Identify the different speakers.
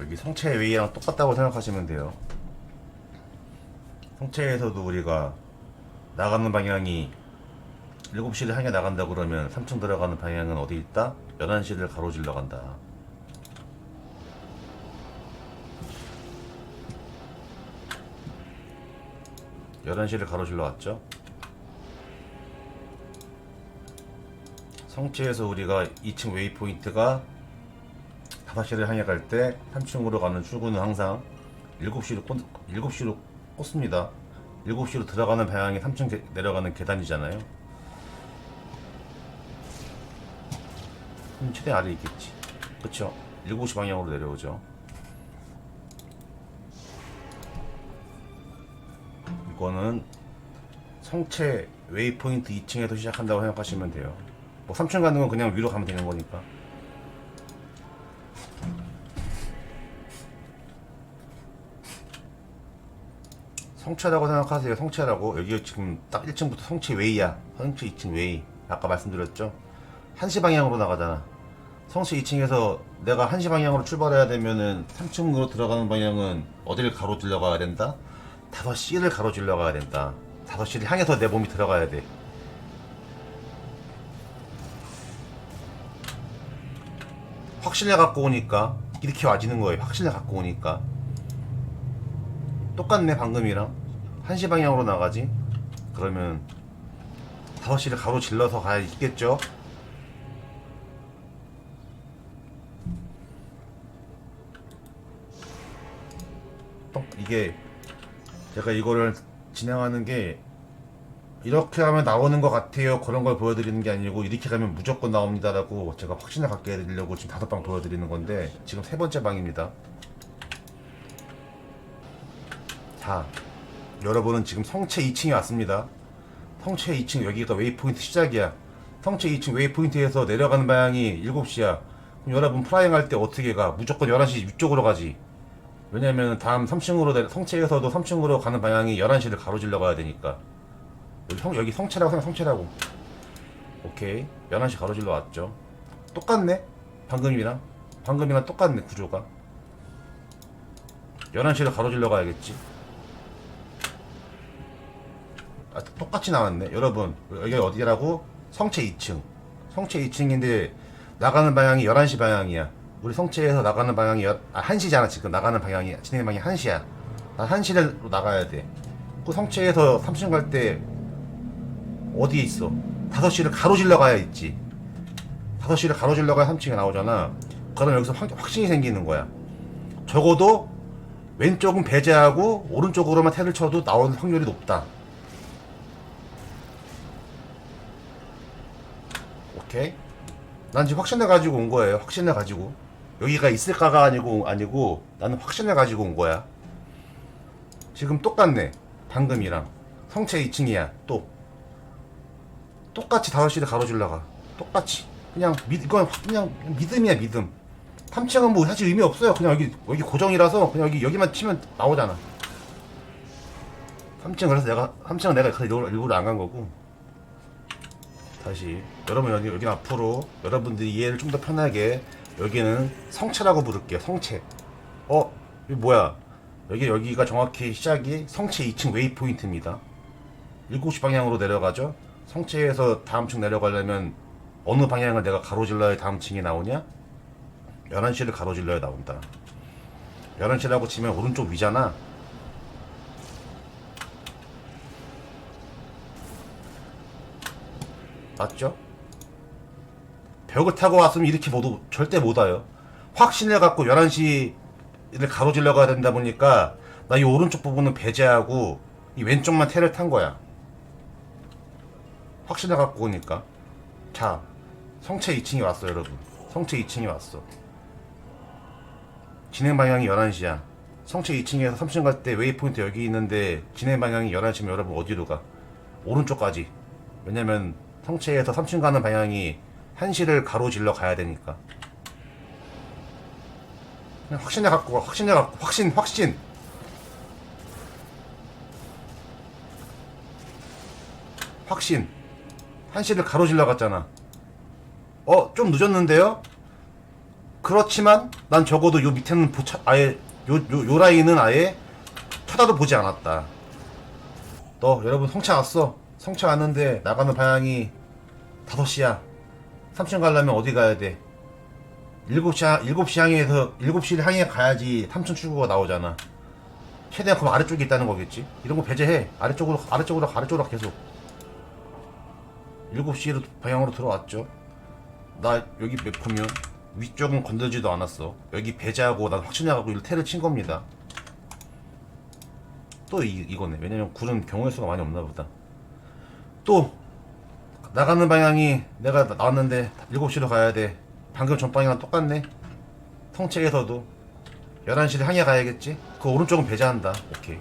Speaker 1: 여기 성체 웨이랑 똑같다고 생각하시면 돼요. 성체에서도 우리가 나가는 방향이 7시를 향해 나간다 그러면 3층 들어가는 방향은 어디 있다? 11시를 가로질러 간다. 열한 시를 가로질러 왔죠. 성체에서 우리가 2층 웨이포인트가 5시를 향해 갈 때 3층으로 가는 출구는 항상 7시로 꽂, 7시로 꽂습니다. 7시로 들어가는 방향이 3층 게- 내려가는 계단이잖아요. 최대 아래 있겠지. 그쵸? 7시 방향으로 내려오죠. 이거는 성체 웨이포인트 2층에서 시작한다고 생각하시면 돼요. 뭐 3층 가는 건 그냥 위로 가면 되는 거니까. 성체라고 생각하세요. 성체라고. 여기 지금 딱 1층부터 성체 웨이야. 성체 2층 웨이. 아까 말씀드렸죠? 1시 방향으로 나가잖아. 성체 2층에서 내가 1시 방향으로 출발해야 되면은 3층으로 들어가는 방향은 어디를 가로질러 가야 된다? 5시를 가로질러 가야 된다. 5시를 향해서 내 몸이 들어가야 돼. 확신을 갖고 오니까 이렇게 와지는 거예요. 확신을 갖고 오니까. 똑같네 방금이랑. 1시 방향으로 나가지. 그러면 5시를 가로질러서 가야 있겠죠? 또 이게 제가 이거를 진행하는 게 이렇게 하면 나오는 것 같아요. 그런 걸 보여드리는 게 아니고 이렇게 가면 무조건 나옵니다라고 제가 확신을 갖게 해드리려고 지금 다섯 방 보여드리는 건데 지금 세 번째 방입니다 자, 여러분은 지금 성체 2층에 왔습니다. 성체 2층 여기가 웨이포인트 시작이야. 성체 2층 웨이포인트에서 내려가는 방향이 7시야. 그럼 여러분 프라잉 할 때 어떻게 가? 무조건 11시 위쪽으로 가지. 왜냐면 다음 3층으로 내, 성체에서도 3층으로 가는 방향이 11시를 가로질러 가야 되니까. 여기, 성, 여기 성체라고 생각 성체라고. 오케이. 11시 가로질러 왔죠. 똑같네? 방금이랑. 방금이랑 똑같네, 구조가. 11시를 가로질러 가야겠지. 아, 똑같이 나왔네. 여러분, 여기 어디라고? 성체 2층. 성체 2층인데 나가는 방향이 11시 방향이야. 우리 성체에서 나가는 방향이 여, 아, 1시잖아. 지금 나가는 방향이 진행 방향이 1시야. 나 1시로 나가야 돼. 그 성체에서 3층 갈 때 어디에 있어? 5시를 가로질러 가야 있지. 5시를 가로질러 가야 3층에 나오잖아. 그럼 여기서 확, 확신이 생기는 거야. 적어도 왼쪽은 배제하고 오른쪽으로만 태를 쳐도 나오는 확률이 높다. 오케이. 난 지금 확신을 가지고 온 거예요. 확신을 가지고. 여기가 있을까가 아니고, 아니고, 나는 확신을 가지고 온 거야. 지금 똑같네. 방금이랑. 성체 2층이야. 또. 똑같이 5시를 가로질러 가. 똑같이. 그냥, 믿, 이건 확- 그냥 믿음이야, 믿음. 3층은 뭐 사실 의미 없어요. 그냥 여기, 여기 고정이라서 그냥 여기, 여기만 치면 나오잖아. 3층 그래서 내가, 3층은 내가 그래서 일부러, 일부러 안 간 거고. 다시 여러분 여기 여기 앞으로 여러분들이 이해를 좀 더 편하게 여기는 성체라고 부를게요. 성체. 어, 이 뭐야? 여기 여기가 정확히 시작이 성체 2층 웨이 포인트입니다. 7시 방향으로 내려가죠. 성체에서 다음 층 내려가려면 어느 방향을 내가 가로질러야 다음 층이 나오냐? 11시를 가로질러야 나온다. 11시라고 치면 오른쪽 위잖아. 맞죠? 벽을 타고 왔으면 이렇게 못, 오- 절대 못 와요. 확신을 갖고 11시를 가로질러 가야 된다 보니까 나 이 오른쪽 부분은 배제하고 이 왼쪽만 테를 탄 거야. 확신을 갖고 오니까. 자, 성체 2층이 왔어, 여러분. 성체 2층이 왔어. 진행 방향이 11시야. 성체 2층에서 3층 갈 때 웨이포인트 여기 있는데 진행 방향이 11시면 여러분 어디로 가? 오른쪽까지. 왜냐면 성체에서 3층 가는 방향이 1시를 가로질러 가야 되니까. 그냥 확신을 갖고 가, 확신을 갖고 확신 확신. 확신. 1시를 가로질러 갔잖아. 어, 좀 늦었는데요? 그렇지만 난 적어도 요 밑에는 보차, 아예 요, 요, 요 라인은 아예 쳐다도 보지 않았다. 너 여러분 성차 왔어. 성차 왔는데 나가는 방향이 5시야. 3층 가려면 어디 가야 돼? 7시, 향- 7시 향해서 7시를 향해 가야지 3층 출구가 나오잖아. 최대한 그럼 아래쪽에 있다는 거겠지? 이런 거 배제해. 아래쪽으로, 아래쪽으로, 아래쪽으로 계속. 7시로 방향으로 들어왔죠. 나 여기 맵 보면 위쪽은 건들지도 않았어. 여기 배제하고 난 확신해가고 이 테를 친 겁니다. 또 이, 이거네. 왜냐면 굴은 경우의 수가 많이 없나 보다. 또 나가는 방향이 내가 나- 나왔는데 7시로 가야 돼. 방금 전 방향이랑 똑같네. 성책에서도 11시를 향해 가야겠지? 그 오른쪽은 배제한다. 오케이.